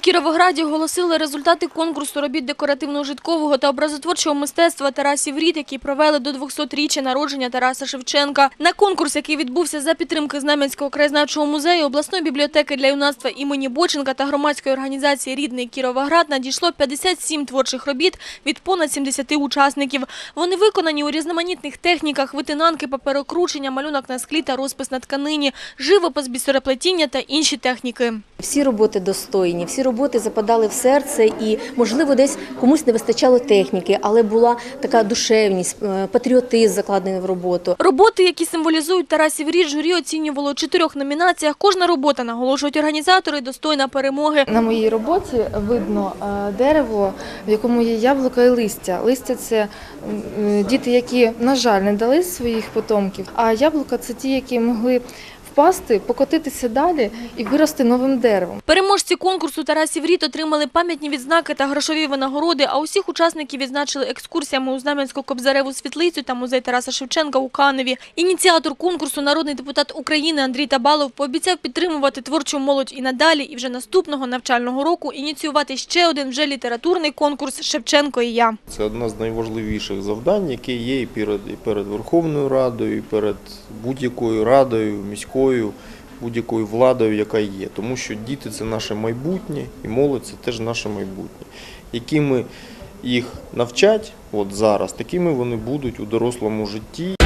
Кіровограді оголосили результати конкурсу робіт декоративно-житкового та образотворчого мистецтва Тарасів Рід, який провели до 200-річчя народження Тараса Шевченка. На конкурс, який відбувся за підтримки Знам'янського краєзнавчого музею, обласної бібліотеки для юнацтва імені Боченка та громадської організації «Рідний Кіровоград» надійшло 57 творчих робіт від понад 70 учасників. Вони виконані у різноманітних техніках – витинанки, паперокручення, малюнок на склі та розпис на тканині, живопис, бісероплетіння та інші техніки. Всі роботи достойні, всі роботи западали в серце, і можливо, десь комусь не вистачало техніки, але була така душевність, е, патріотизм закладений в роботу. Роботи, які символізують Тарасів рід, журі оцінювало у чотирьох номінаціях. Кожна робота, наголошують організатори, достойна перемоги. На моїй роботі видно е, дерево, в якому є яблука і листя. Листя це діти, які, на жаль, не дали своїх потомків, а яблука це ті, які могли впасти, покотитися далі і вирости новим деревом. Переможці конкурсу Тарасів рід отримали пам'ятні відзнаки та грошові винагороди, а усіх учасників відзначили екскурсіями у Знам'янську Кобзареву світлицю та музей Тараса Шевченка у Каневі. Ініціатор конкурсу, народний депутат України Андрій Табалов, пообіцяв підтримувати творчу молодь і надалі, і вже наступного навчального року ініціювати ще один вже літературний конкурс «Шевченко і я». Це одне з найважливіших завдань, яке є і перед, і перед Верховною Радою, і перед будь-якою радою, міською, будь-якою владою, яка є. Тому що діти це наше майбутнє, і молодь це теж наше майбутнє. Якими їх навчать от зараз, такими вони будуть у дорослому житті.